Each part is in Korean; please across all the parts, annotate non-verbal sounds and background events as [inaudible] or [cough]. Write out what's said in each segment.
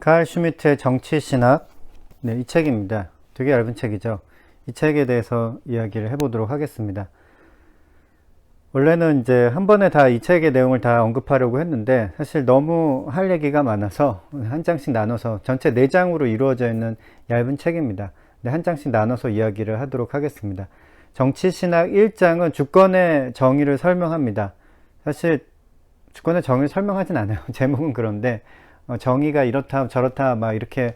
칼 슈미트의 정치 신학. 네, 이 책입니다. 되게 얇은 책이죠. 이 책에 대해서 이야기를 해보도록 하겠습니다. 원래는 이제 한 번에 다 이 책의 내용을 다 언급하려고 했는데 사실 너무 할 얘기가 많아서 한 장씩 나눠서 전체 네 장으로 이루어져 있는 얇은 책입니다. 네, 한 장씩 나눠서 이야기를 하도록 하겠습니다. 정치신학 1장은 주권의 정의를 설명합니다. 사실 주권의 정의를 설명하진 않아요. [laughs] 제목은 그런데 어, 정의가 이렇다 저렇다 막 이렇게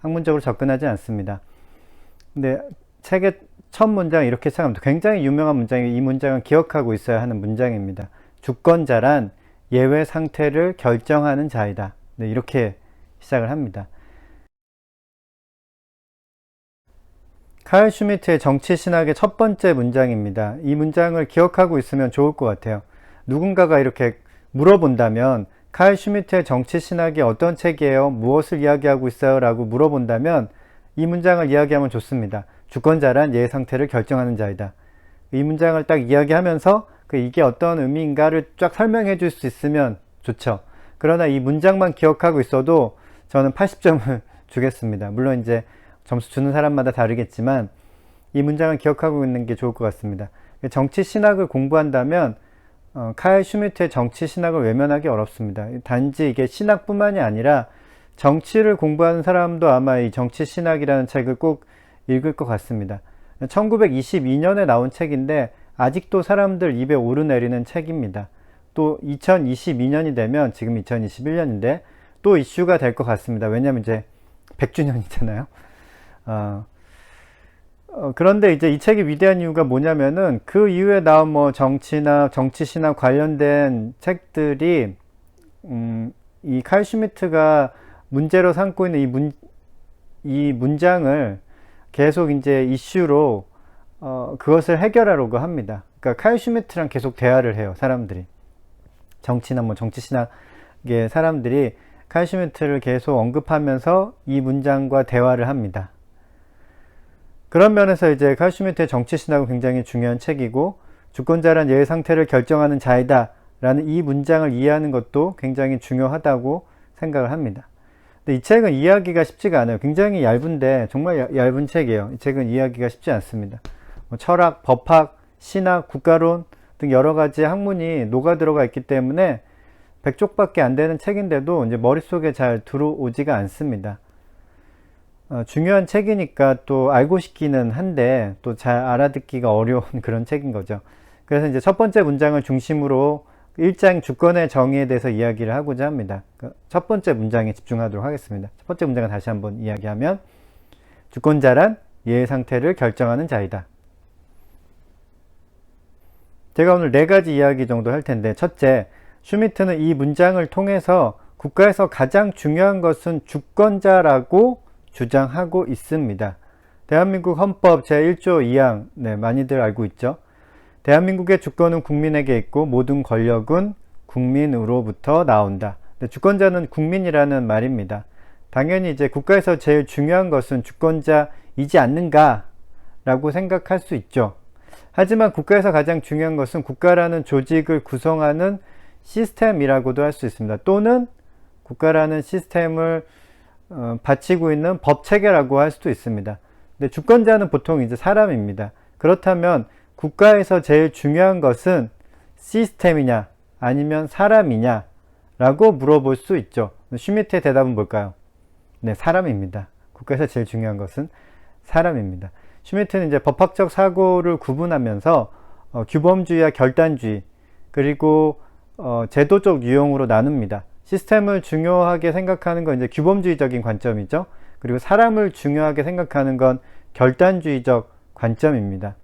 학문적으로 접근하지 않습니다. 근데 책의 첫 문장 이렇게 시작합니다. 굉장히 유명한 문장이 이 문장은 기억하고 있어야 하는 문장입니다. 주권자란 예외 상태를 결정하는 자이다. 네, 이렇게 시작을 합니다. 카일 슈미트의 정치 신학의 첫 번째 문장입니다. 이 문장을 기억하고 있으면 좋을 것 같아요. 누군가가 이렇게 물어본다면 카일 슈미트의 정치 신학이 어떤 책이에요? 무엇을 이야기하고 있어요? 라고 물어본다면 이 문장을 이야기하면 좋습니다. 주권자란 예의 상태를 결정하는 자이다. 이 문장을 딱 이야기하면서 그 이게 어떤 의미인가를 쫙 설명해 줄 수 있으면 좋죠. 그러나 이 문장만 기억하고 있어도 저는 80점을 [laughs] 주겠습니다. 물론 이제 점수 주는 사람마다 다르겠지만 이 문장을 기억하고 있는 게 좋을 것 같습니다. 정치 신학을 공부한다면 어, 카일 슈미트의 정치 신학을 외면하기 어렵습니다. 단지 이게 신학뿐만이 아니라 정치를 공부하는 사람도 아마 이 정치 신학이라는 책을 꼭 읽을 것 같습니다. 1922년에 나온 책인데 아직도 사람들 입에 오르내리는 책입니다. 또 2022년이 되면 지금 2021년인데 또 이슈가 될 것 같습니다. 왜냐하면 이제 100주년이잖아요. 어, 어, 그런데 이제 이 책이 위대한 이유가 뭐냐면은 그 이후에 나온 뭐 정치나 정치신학 관련된 책들이 음, 이 칼 슈미트가 문제로 삼고 있는 이 문, 이 문장을 계속 이제 이슈로 어, 그것을 해결하려고 합니다. 그러니까 칼 슈미트랑 계속 대화를 해요, 사람들이. 정치나 뭐 정치신학의 사람들이 칼 슈미트를 계속 언급하면서 이 문장과 대화를 합니다. 그런 면에서 이제 칼 슈미트의 정치신학은 굉장히 중요한 책이고 주권자란 예의 상태를 결정하는 자이다 라는 이 문장을 이해하는 것도 굉장히 중요하다고 생각을 합니다. 근데 이 책은 이해하기가 쉽지가 않아요. 굉장히 얇은데 정말 얇은 책이에요. 이 책은 이해하기가 쉽지 않습니다. 뭐 철학, 법학, 신학, 국가론 등 여러 가지 학문이 녹아 들어가 있기 때문에 100쪽밖에 안 되는 책인데도 이제 머릿속에 잘 들어오지가 않습니다. 어, 중요한 책이니까 또 알고 싶기는 한데 또 잘 알아듣기가 어려운 [laughs] 그런 책인 거죠. 그래서 이제 첫 번째 문장을 중심으로 1장 주권의 정의에 대해서 이야기를 하고자 합니다. 그첫 번째 문장에 집중하도록 하겠습니다. 첫 번째 문장을 다시 한번 이야기하면 주권자란 예의 상태를 결정하는 자이다. 제가 오늘 네 가지 이야기 정도 할 텐데 첫째, 슈미트는 이 문장을 통해서 국가에서 가장 중요한 것은 주권자라고 주장하고 있습니다. 대한민국 헌법 제1조 2항, 네, 많이들 알고 있죠? 대한민국의 주권은 국민에게 있고 모든 권력은 국민으로부터 나온다. 네, 주권자는 국민이라는 말입니다. 당연히 이제 국가에서 제일 중요한 것은 주권자이지 않는가 라고 생각할 수 있죠. 하지만 국가에서 가장 중요한 것은 국가라는 조직을 구성하는 시스템이라고도 할 수 있습니다. 또는 국가라는 시스템을 어, 바치고 있는 법 체계라고 할 수도 있습니다. 근데 주권자는 보통 이제 사람입니다. 그렇다면 국가에서 제일 중요한 것은 시스템이냐 아니면 사람이냐 라고 물어볼 수 있죠. 슈미트의 대답은 뭘까요? 네, 사람입니다. 국가에서 제일 중요한 것은 사람입니다. 슈미트는 이제 법학적 사고를 구분하면서 어, 규범주의와 결단주의 그리고 어, 제도적 유형으로 나눕니다. 시스템을 중요하게 생각하는 건 이제 규범주의적인 관점이죠. 그리고 사람을 중요하게 생각하는 건 결단주의적 관점입니다.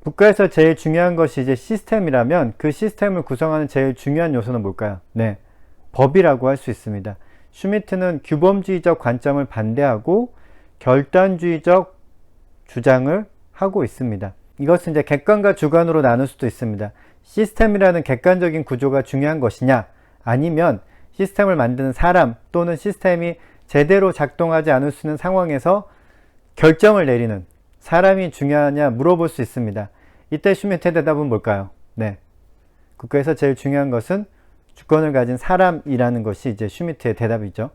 국가에서 제일 중요한 것이 이제 시스템이라면 그 시스템을 구성하는 제일 중요한 요소는 뭘까요? 네. 법이라고 할 수 있습니다. 슈미트는 규범주의적 관점을 반대하고 결단주의적 주장을 하고 있습니다. 이것은 이제 객관과 주관으로 나눌 수도 있습니다. 시스템이라는 객관적인 구조가 중요한 것이냐, 아니면 시스템을 만드는 사람 또는 시스템이 제대로 작동하지 않을 수 있는 상황에서 결정을 내리는 사람이 중요하냐 물어볼 수 있습니다. 이때 슈미트의 대답은 뭘까요? 네. 국가에서 제일 중요한 것은 주권을 가진 사람이라는 것이 이제 슈미트의 대답이죠.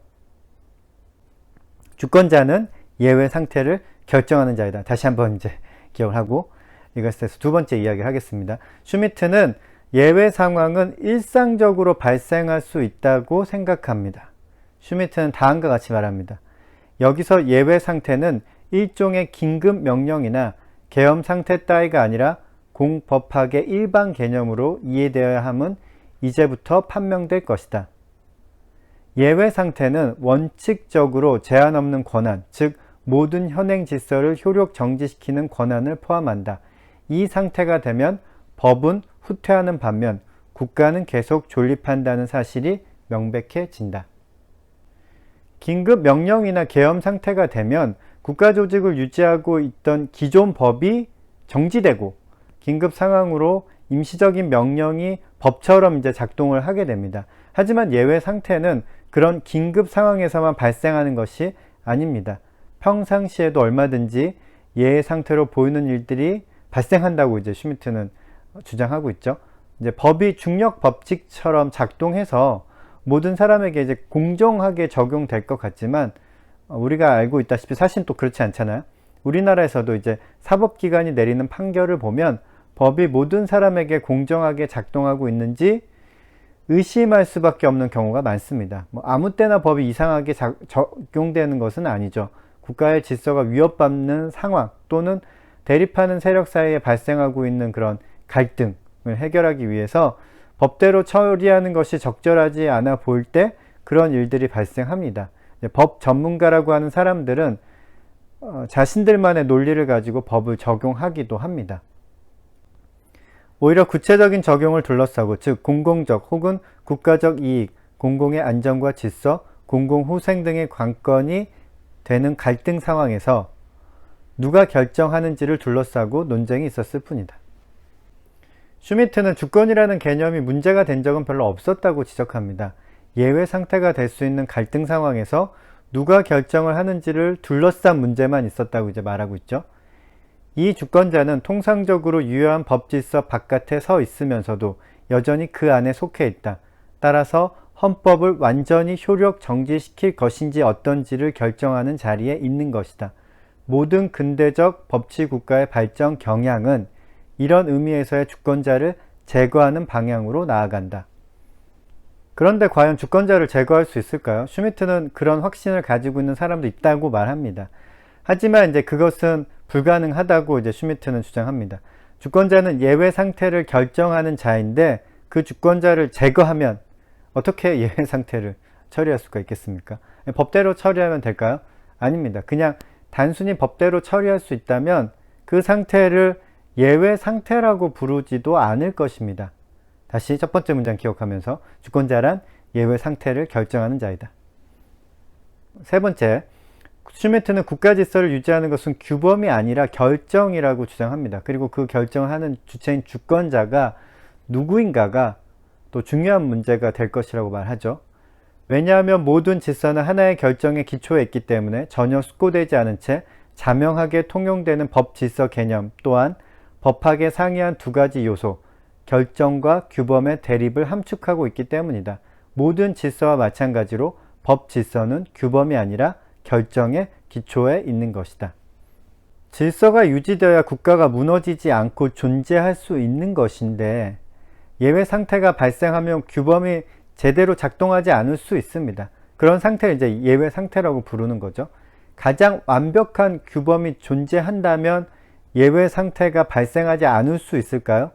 주권자는 예외 상태를 결정하는 자이다. 다시 한번 이제 기억을 하고 이것에 대해서 두 번째 이야기를 하겠습니다. 슈미트는 예외 상황은 일상적으로 발생할 수 있다고 생각합니다. 슈미트는 다음과 같이 말합니다. 여기서 예외 상태는 일종의 긴급 명령이나 계엄 상태 따위가 아니라 공법학의 일반 개념으로 이해되어야 함은 이제부터 판명될 것이다. 예외 상태는 원칙적으로 제한 없는 권한, 즉 모든 현행 질서를 효력 정지시키는 권한을 포함한다. 이 상태가 되면 법은 후퇴하는 반면 국가는 계속 존립한다는 사실이 명백해진다. 긴급 명령이나 계엄 상태가 되면 국가 조직을 유지하고 있던 기존 법이 정지되고 긴급 상황으로 임시적인 명령이 법처럼 이제 작동을 하게 됩니다. 하지만 예외 상태는 그런 긴급 상황에서만 발생하는 것이 아닙니다. 평상시에도 얼마든지 예외 상태로 보이는 일들이 발생한다고 이제 슈미트는 주장하고 있죠. 이제 법이 중력 법칙처럼 작동해서 모든 사람에게 이제 공정하게 적용될 것 같지만 우리가 알고 있다시피 사실 또 그렇지 않잖아요. 우리나라에서도 이제 사법기관이 내리는 판결을 보면 법이 모든 사람에게 공정하게 작동하고 있는지 의심할 수밖에 없는 경우가 많습니다. 뭐 아무 때나 법이 이상하게 자, 적용되는 것은 아니죠. 국가의 질서가 위협받는 상황 또는 대립하는 세력 사이에 발생하고 있는 그런 갈등을 해결하기 위해서 법대로 처리하는 것이 적절하지 않아 보일 때 그런 일들이 발생합니다. 법 전문가라고 하는 사람들은 어, 자신들만의 논리를 가지고 법을 적용하기도 합니다. 오히려 구체적인 적용을 둘러싸고 즉 공공적 혹은 국가적 이익, 공공의 안전과 질서, 공공후생 등의 관건이 되는 갈등 상황에서 누가 결정하는지를 둘러싸고 논쟁이 있었을 뿐이다. 슈미트는 주권이라는 개념이 문제가 된 적은 별로 없었다고 지적합니다. 예외 상태가 될 수 있는 갈등 상황에서 누가 결정을 하는지를 둘러싼 문제만 있었다고 이제 말하고 있죠. 이 주권자는 통상적으로 유효한 법 질서 바깥에 서 있으면서도 여전히 그 안에 속해 있다. 따라서 헌법을 완전히 효력 정지시킬 것인지 어떤지를 결정하는 자리에 있는 것이다. 모든 근대적 법치 국가의 발전 경향은 이런 의미에서의 주권자를 제거하는 방향으로 나아간다. 그런데 과연 주권자를 제거할 수 있을까요? 슈미트는 그런 확신을 가지고 있는 사람도 있다고 말합니다. 하지만 이제 그것은 불가능하다고 이제 슈미트는 주장합니다. 주권자는 예외 상태를 결정하는 자인데 그 주권자를 제거하면 어떻게 [laughs] 예외 상태를 처리할 수가 있겠습니까? 법대로 처리하면 될까요? 아닙니다. 그냥 단순히 법대로 처리할 수 있다면 그 상태를 예외 상태라고 부르지도 않을 것입니다. 다시 첫 번째 문장 기억하면서 주권자란 예외 상태를 결정하는 자이다. 세 번째, 슈메트는 국가 질서를 유지하는 것은 규범이 아니라 결정이라고 주장합니다. 그리고 그 결정을 하는 주체인 주권자가 누구인가가 또 중요한 문제가 될 것이라고 말하죠. 왜냐하면 모든 질서는 하나의 결정의 기초에 있기 때문에 전혀 숙고되지 않은 채 자명하게 통용되는 법 질서 개념 또한 법학에 상이한 두 가지 요소, 결정과 규범의 대립을 함축하고 있기 때문이다. 모든 질서와 마찬가지로 법 질서는 규범이 아니라 결정의 기초에 있는 것이다. 질서가 유지되어야 국가가 무너지지 않고 존재할 수 있는 것인데 예외 상태가 발생하면 규범이 제대로 작동하지 않을 수 있습니다. 그런 상태를 이제 예외 상태라고 부르는 거죠. 가장 완벽한 규범이 존재한다면 예외 상태가 발생하지 않을 수 있을까요?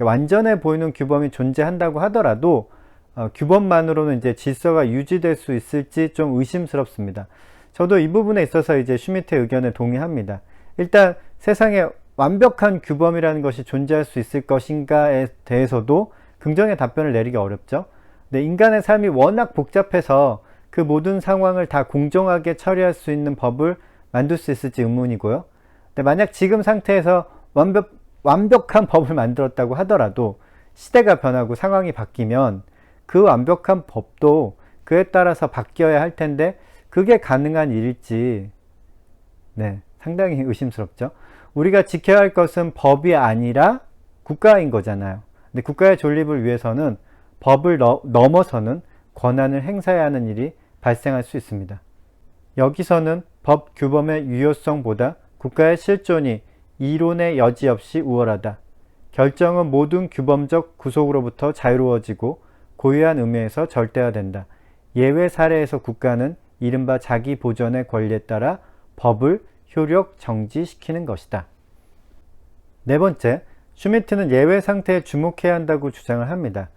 완전해 보이는 규범이 존재한다고 하더라도 어, 규범만으로는 이제 질서가 유지될 수 있을지 좀 의심스럽습니다. 저도 이 부분에 있어서 이제 슈미트의 의견에 동의합니다. 일단 세상에 완벽한 규범이라는 것이 존재할 수 있을 것인가에 대해서도 긍정의 답변을 내리기 어렵죠. 근데 인간의 삶이 워낙 복잡해서 그 모든 상황을 다 공정하게 처리할 수 있는 법을 만들 수 있을지 의문이고요. 근데 만약 지금 상태에서 완벽, 완벽한 법을 만들었다고 하더라도 시대가 변하고 상황이 바뀌면 그 완벽한 법도 그에 따라서 바뀌어야 할 텐데 그게 가능한 일일지 네, 상당히 의심스럽죠. 우리가 지켜야 할 것은 법이 아니라 국가인 거잖아요. 근데 국가의 존립을 위해서는 법을 넘어서는 권한을 행사해야 하는 일이 발생할 수 있습니다. 여기서는 법 규범의 유효성보다 국가의 실존이 이론의 여지 없이 우월하다. 결정은 모든 규범적 구속으로부터 자유로워지고 고유한 의미에서 절대화된다. 예외 사례에서 국가는 이른바 자기 보전의 권리에 따라 법을 효력 정지시키는 것이다. 네 번째, 슈미트는 예외 상태에 주목해야 한다고 주장을 합니다.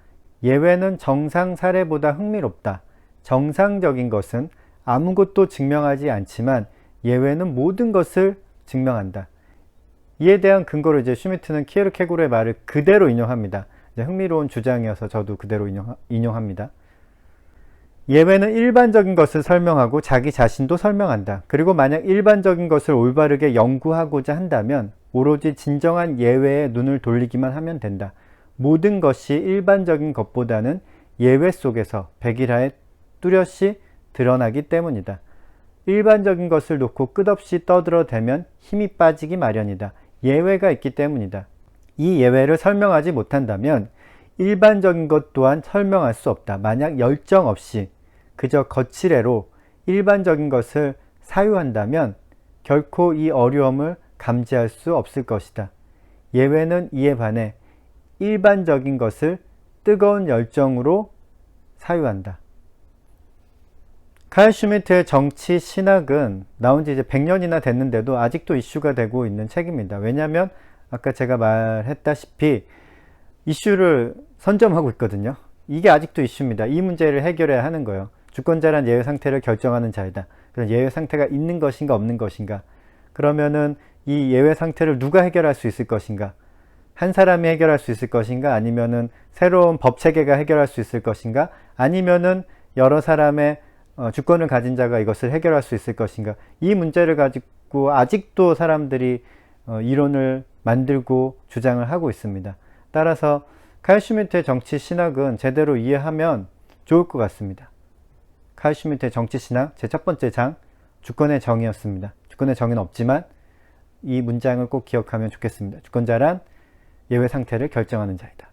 예외는 정상 사례보다 흥미롭다. 정상적인 것은 아무것도 증명하지 않지만 예외는 모든 것을 증명한다. 이에 대한 근거로 이제 슈미트는 키에르케고르의 말을 그대로 인용합니다. 흥미로운 주장이어서 저도 그대로 인용, 인용합니다. 예외는 일반적인 것을 설명하고 자기 자신도 설명한다. 그리고 만약 일반적인 것을 올바르게 연구하고자 한다면 오로지 진정한 예외에 눈을 돌리기만 하면 된다. 모든 것이 일반적인 것보다는 예외 속에서 백일하에 뚜렷이 드러나기 때문이다. 일반적인 것을 놓고 끝없이 떠들어대면 힘이 빠지기 마련이다. 예외가 있기 때문이다. 이 예외를 설명하지 못한다면 일반적인 것 또한 설명할 수 없다. 만약 열정 없이 그저 거칠애로 일반적인 것을 사유한다면 결코 이 어려움을 감지할 수 없을 것이다. 예외는 이에 반해 일반적인 것을 뜨거운 열정으로 사유한다. 카일 슈미트의 정치 신학은 나온 지 이제 100년이나 됐는데도 아직도 이슈가 되고 있는 책입니다. 왜냐하면 아까 제가 말했다시피 이슈를 선점하고 있거든요. 이게 아직도 이슈입니다. 이 문제를 해결해야 하는 거예요. 주권자란 예외 상태를 결정하는 자이다. 그런 예외 상태가 있는 것인가 없는 것인가. 그러면은 이 예외 상태를 누가 해결할 수 있을 것인가? 한 사람이 해결할 수 있을 것인가? 아니면은 새로운 법 체계가 해결할 수 있을 것인가? 아니면은 여러 사람의 어, 주권을 가진 자가 이것을 해결할 수 있을 것인가? 이 문제를 가지고 아직도 사람들이 어, 이론을 만들고 주장을 하고 있습니다. 따라서 칼 슈미트의 정치 신학은 제대로 이해하면 좋을 것 같습니다. 칼 슈미트의 정치 신학 제 첫 번째 장 주권의 정의였습니다. 주권의 정의는 없지만 이 문장을 꼭 기억하면 좋겠습니다. 주권자란 예외 상태를 결정하는 자이다.